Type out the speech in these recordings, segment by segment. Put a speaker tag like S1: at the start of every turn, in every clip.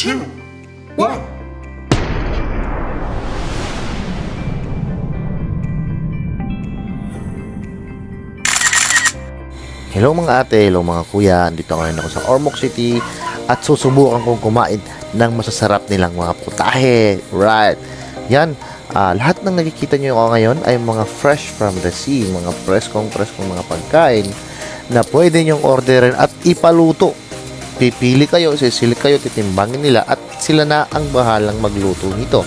S1: two, one.
S2: Hello mga ate, hello mga kuya. Andito ngayon ako sa Ormoc City at susubukan kong kumain ng masasarap nilang mga putahe. Right. Yan. ah, lahat ng nakikita nyo ako ngayon ay mga fresh from the sea, mga preskong preskong mga pagkain na pwede nyong orderin at ipaluto. Pipili kayo, sisili kayo, titimbangin nila at sila na ang bahalang magluto nito.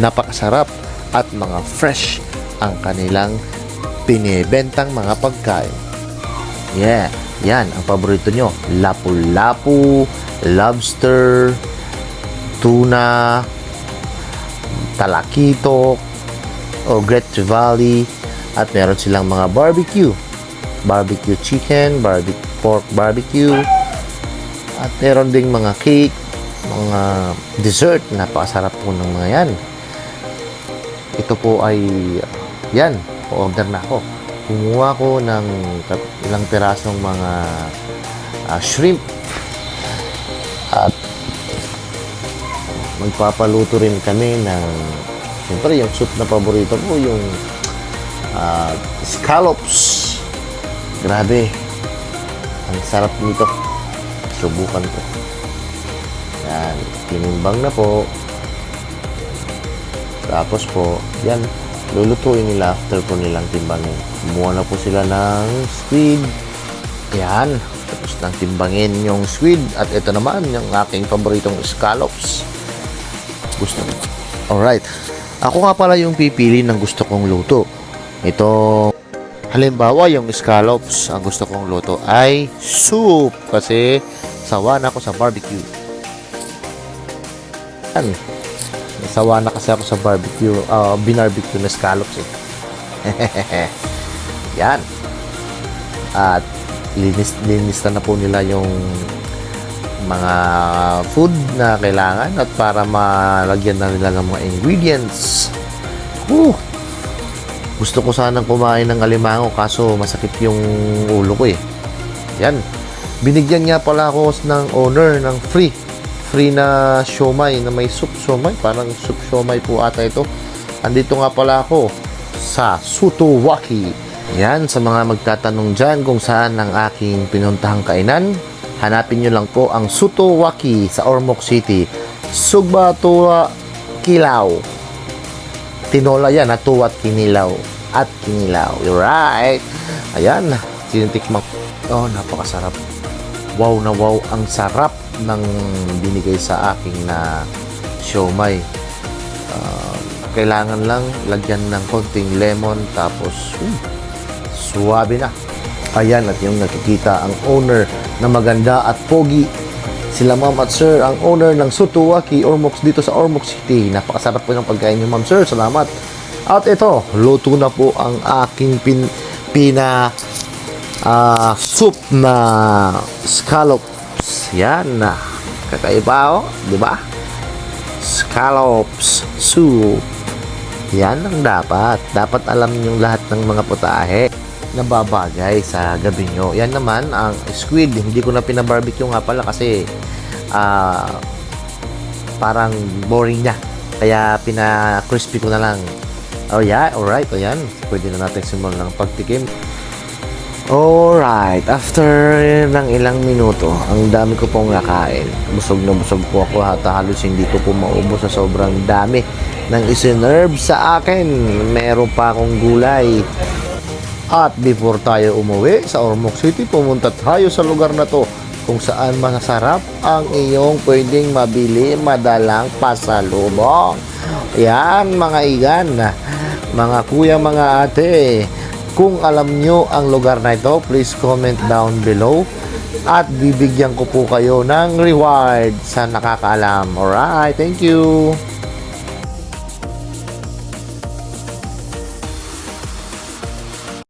S2: Napakasarap at mga fresh ang kanilang pinibentang mga pagkain. Yeah, yan ang paborito nyo. Lapu-lapu, lobster, tuna, talakito, o Great Trevally, at meron silang mga barbecue. Barbecue chicken, barbecue pork barbecue, at meron ding mga cake, mga dessert. Napakasarap po ng mga yan. Ito po ay, yan, order na ako kumuha ko ng ilang pirasong mga ah, shrimp at magpapaluto rin kami ng siyempre yung soup na paborito ko yung ah, scallops grabe ang sarap nito subukan ko yan tinimbang na po tapos po yan lulutuin nila after po nilang timbangin. Kumuha na po sila ng squid. Yan. Tapos nang timbangin yung squid. At ito naman, yung aking paboritong scallops. Gusto ko. Alright. Ako nga pala yung pipili ng gusto kong luto. Ito, halimbawa yung scallops, ang gusto kong luto ay soup. Kasi sawa na ako sa barbecue. Yan. Sawa na kasi ako sa barbecue, uh, binarbecue na scallops eh. Yan. At linis, linis na, na po nila yung mga food na kailangan at para malagyan na nila ng mga ingredients. Whew. Gusto ko sanang kumain ng alimango kaso masakit yung ulo ko eh. Yan. Binigyan nga pala ako ng owner ng free free na siomay na may soup siomay. Parang soup siomay po ata ito. Andito nga pala ako sa Sutowaki. Yan, sa mga magtatanong dyan kung saan ang aking pinuntahang kainan, hanapin nyo lang po ang Sutowaki sa Ormoc City. Sugba Tuwa Kilaw. Tinola yan, at tuwat kinilaw. At kinilaw. You're right. Ayan, tinitikman. Oh, napakasarap wow na wow ang sarap ng binigay sa akin na siomay. Uh, kailangan lang lagyan ng konting lemon tapos hmm, suwabe na. Ayan at yung nakikita ang owner na maganda at pogi. Sila ma'am at sir, ang owner ng Sutuwaki Ormox dito sa Ormoc City. Napakasarap po ng pagkain niyo ma'am sir. Salamat. At ito, luto na po ang aking pin, pina ah soup na scallops. Yan. Kakaiba oh, di ba? Scallops soup. Yan ang dapat. Dapat alam niyo lahat ng mga putahe na babagay sa gabi nyo. Yan naman ang squid. Hindi ko na pinabarbecue nga pala kasi ah parang boring niya. Kaya pina-crispy ko na lang. Oh yeah, alright. O yan. Pwede na natin simulan ng pagtikim. Alright, after ng ilang minuto, ang dami ko pong nakain. Busog na busog po ako at halos hindi ko po maubos sa sobrang dami ng isinerve sa akin. Meron pa akong gulay. At before tayo umuwi sa Ormoc City, pumunta tayo sa lugar na to kung saan masasarap ang iyong pwedeng mabili madalang pasalubong. Yan mga igan, mga kuya, mga ate. Kung alam nyo ang lugar na ito, please comment down below at bibigyan ko po kayo ng reward sa nakakaalam. Alright, thank you!